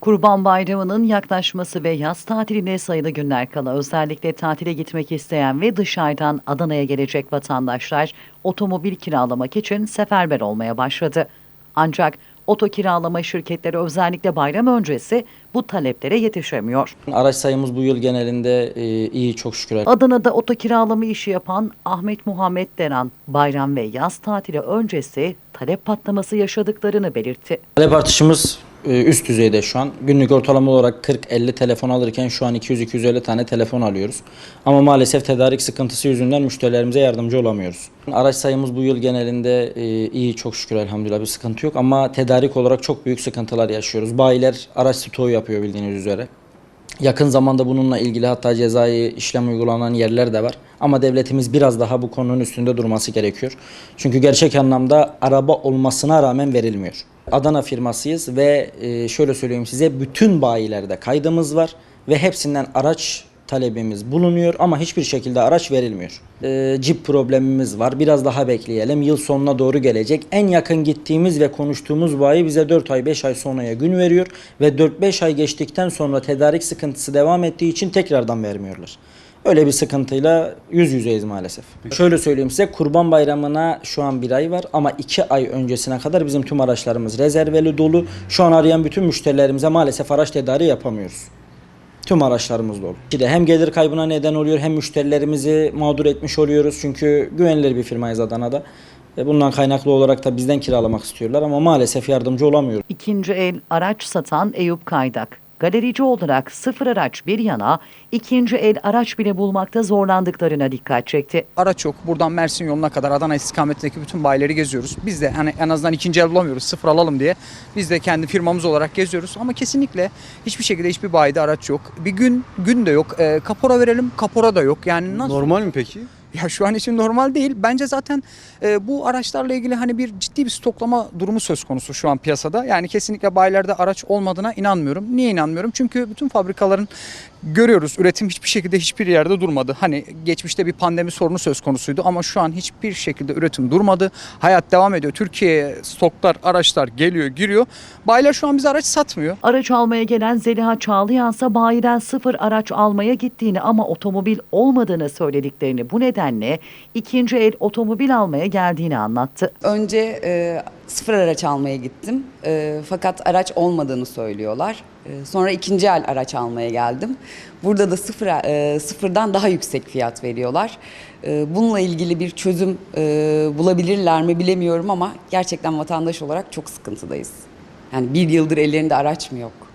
Kurban Bayramı'nın yaklaşması ve yaz tatiline sayılı günler kala özellikle tatile gitmek isteyen ve dışarıdan Adana'ya gelecek vatandaşlar otomobil kiralamak için seferber olmaya başladı. Ancak oto kiralama şirketleri özellikle bayram öncesi bu taleplere yetişemiyor. Araç sayımız bu yıl genelinde e, iyi çok şükür. Adana'da oto kiralama işi yapan Ahmet Muhammed Deren bayram ve yaz tatili öncesi talep patlaması yaşadıklarını belirtti. Talep artışımız üst düzeyde şu an. Günlük ortalama olarak 40-50 telefon alırken şu an 200-250 tane telefon alıyoruz. Ama maalesef tedarik sıkıntısı yüzünden müşterilerimize yardımcı olamıyoruz. Araç sayımız bu yıl genelinde e, iyi çok şükür elhamdülillah bir sıkıntı yok. Ama tedarik olarak çok büyük sıkıntılar yaşıyoruz. Bayiler araç stoğu yapıyor bildiğiniz üzere. Yakın zamanda bununla ilgili hatta cezai işlem uygulanan yerler de var. Ama devletimiz biraz daha bu konunun üstünde durması gerekiyor. Çünkü gerçek anlamda araba olmasına rağmen verilmiyor. Adana firmasıyız ve e, şöyle söyleyeyim size bütün bayilerde kaydımız var ve hepsinden araç talebimiz bulunuyor ama hiçbir şekilde araç verilmiyor. E, cip problemimiz var. Biraz daha bekleyelim. Yıl sonuna doğru gelecek. En yakın gittiğimiz ve konuştuğumuz bayi bize 4 ay 5 ay sonraya gün veriyor ve 4-5 ay geçtikten sonra tedarik sıkıntısı devam ettiği için tekrardan vermiyorlar. Öyle bir sıkıntıyla yüz yüzeyiz maalesef. Şöyle söyleyeyim size Kurban Bayramı'na şu an bir ay var ama iki ay öncesine kadar bizim tüm araçlarımız rezerveli dolu. Şu an arayan bütün müşterilerimize maalesef araç tedariği yapamıyoruz. Tüm araçlarımız dolu. İşte hem gelir kaybına neden oluyor hem müşterilerimizi mağdur etmiş oluyoruz. Çünkü güvenilir bir firmayız Adana'da. Ve bundan kaynaklı olarak da bizden kiralamak istiyorlar ama maalesef yardımcı olamıyoruz. İkinci el araç satan Eyüp Kaydak. Galerici olarak sıfır araç bir yana ikinci el araç bile bulmakta zorlandıklarına dikkat çekti. Araç yok. Buradan Mersin yoluna kadar Adana istikametindeki bütün bayileri geziyoruz. Biz de hani en azından ikinci el bulamıyoruz. Sıfır alalım diye. Biz de kendi firmamız olarak geziyoruz. Ama kesinlikle hiçbir şekilde hiçbir bayide araç yok. Bir gün gün de yok. E, kapora verelim. Kapora da yok. Yani nasıl? Normal mi peki? Ya şu an için normal değil. Bence zaten e, bu araçlarla ilgili hani bir ciddi bir stoklama durumu söz konusu şu an piyasada. Yani kesinlikle bayilerde araç olmadığına inanmıyorum. Niye inanmıyorum? Çünkü bütün fabrikaların görüyoruz üretim hiçbir şekilde hiçbir yerde durmadı. Hani geçmişte bir pandemi sorunu söz konusuydu ama şu an hiçbir şekilde üretim durmadı. Hayat devam ediyor. Türkiye'ye stoklar, araçlar geliyor, giriyor. Bayiler şu an bize araç satmıyor. Araç almaya gelen Zeliha Çağlayan ise bayiden sıfır araç almaya gittiğini ama otomobil olmadığını söylediklerini bu nedenle ikinci el otomobil almaya geldiğini anlattı. Önce e, sıfır araç almaya gittim. E, fakat araç olmadığını söylüyorlar. E, sonra ikinci el araç almaya geldim. Burada da sıfır, e, sıfırdan daha yüksek fiyat veriyorlar. E, bununla ilgili bir çözüm e, bulabilirler mi bilemiyorum ama gerçekten vatandaş olarak çok sıkıntıdayız. Yani bir yıldır ellerinde araç mı yok?